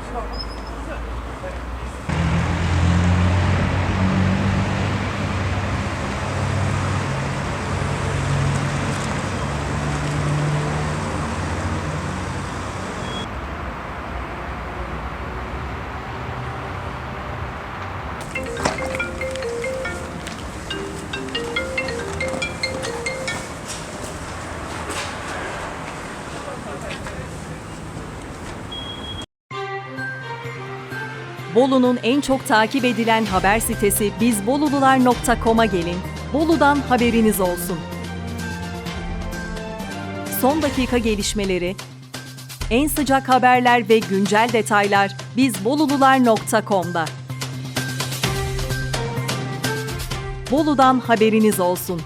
すいません。Bolu'nun en çok takip edilen haber sitesi bizbolulular.com'a gelin. Bolu'dan haberiniz olsun. Son dakika gelişmeleri, en sıcak haberler ve güncel detaylar bizbolulular.com'da. Bolu'dan haberiniz olsun.